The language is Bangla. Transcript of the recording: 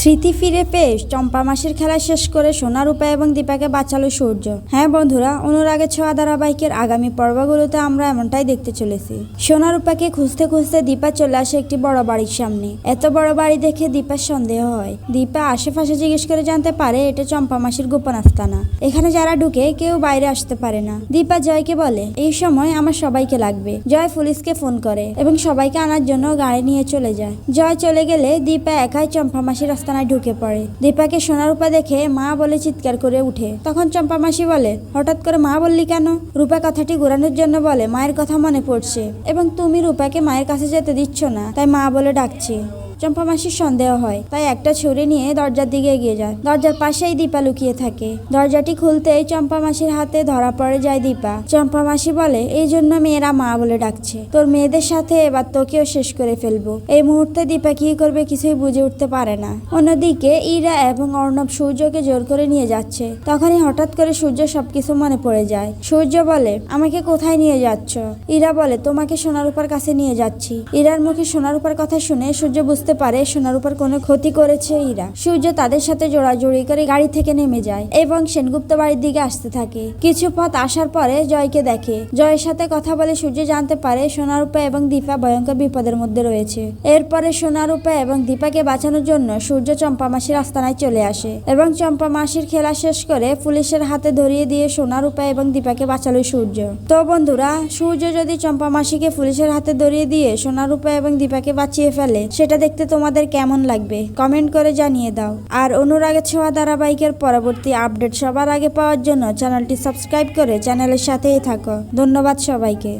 স্মৃতি ফিরে পেয়ে চম্পা মাসির খেলা শেষ করে সোনা, রূপা এবং দীপাকে বাঁচালো সূর্য। হ্যাঁ বন্ধুরা, অনুরাগে ছোঁয়া ধারাবাহিকের আগামী পর্বগুলোতে আমরা এমনটাই দেখতে চলেছি। সোনা, রূপাকে খুঁজতে খুঁজতে দীপা চলে আসে একটি বড় বাড়ির সামনে। এত বড় বাড়ি দেখে দীপার সন্দেহ হয়। দীপা আশেপাশে জিজ্ঞেস করে জানতে পারে এটা চম্পা মাসির গোপন আস্তানা। এখানে যারা ঢুকে কেউ বাইরে আসতে পারে না। দীপা জয়কে বলে, এই সময় আমার সবাইকে লাগবে। জয় পুলিশকে ফোন করে এবং সবাইকে আনার জন্য গাড়ি নিয়ে চলে যায়। জয় চলে গেলে দীপা একাই চম্পা মাসির আস্তানায় ঢুকে পড়ে। দীপাকে সোনারূপা দেখে মা বলে চিৎকার করে উঠে। তখন চম্পা মাসি বলে, হঠাৎ করে মা বললি কেন? রূপা কথাটি ঘোরানোর জন্য বলে, মায়ের কথা মনে পড়ছে। এবং তুমি রূপাকে মায়ের কাছে যেতে দিচ্ছ না। তাই মা বলে ডাকছি। চম্পা মাসির সন্দেহ হয়। তাই একটা ছুরি নিয়ে দরজার দিকে এগিয়ে যায়। দরজার পাশেই দীপা লুকিয়ে থাকে। দরজাটি খুলতেই চম্পা মাসির হাতে ধরা পড়ে যায় দীপা। চম্পা মাসি বলে, এই জন্য মেয়েরা মা বলে ডাকছে। তোর মেয়েদের সাথে এবার তোকেও শেষ করে ফেলব। এই মুহূর্তে দীপা কি করবে কিছুই বুঝে উঠতে পারে না। অন্যদিকে ইরা এবং অর্ণব সূর্যকে জোর করে নিয়ে যাচ্ছে। তখনই হঠাৎ করে সূর্য সবকিছু মনে পড়ে যায়। সূর্য বলে, আমাকে কোথায় নিয়ে যাচ্ছ? ইরা বলে, তোমাকে সোনারূপার কাছে নিয়ে যাচ্ছি। ইরার মুখে সোনারূপার কথা শুনে সূর্য বুঝতে পারে সোনারূপার কোনো ক্ষতি করেছে ইরা। সূর্য তাদের সাথে জোড়াজড়ি করে গাড়ি থেকে নেমে যায় এবং সেনগুপ্ত বাড়ির দিকে আসতে থাকে। কিছু পথ আসার পরে জয়কে দেখে। জয়ের সাথে কথা বলে সূর্য জানতে পারে সোনারূপা এবং দীপা ভয়ঙ্কর বিপদের মধ্যে রয়েছে। এরপরে সোনারূপা এবং দীপাকে বাঁচানোর জন্য সূর্য চম্পা মাসির আস্তানায় চলে আসে এবং চম্পা মাসির খেলা শেষ করে পুলিশের হাতে ধরিয়ে দিয়ে সোনারূপা এবং দীপাকে বাঁচালো সূর্য। তো বন্ধুরা, সূর্য যদি চম্পা মাসিকে পুলিশের হাতে ধরিয়ে দিয়ে সোনারূপা এবং দীপাকে বাঁচিয়ে ফেলে, সেটা দেখতে তোমাদের কেমন লাগবে? কমেন্ট করে জানিয়ে দাও। আর অনুরাগের ছোঁয়া ধারাবাহিকের পরবর্তী আপডেট সবার আগে পাওয়ার জন্য চ্যানেলটি সাবস্ক্রাইব করে চ্যানেলের সাথেই থাকো। ধন্যবাদ সবাইকে।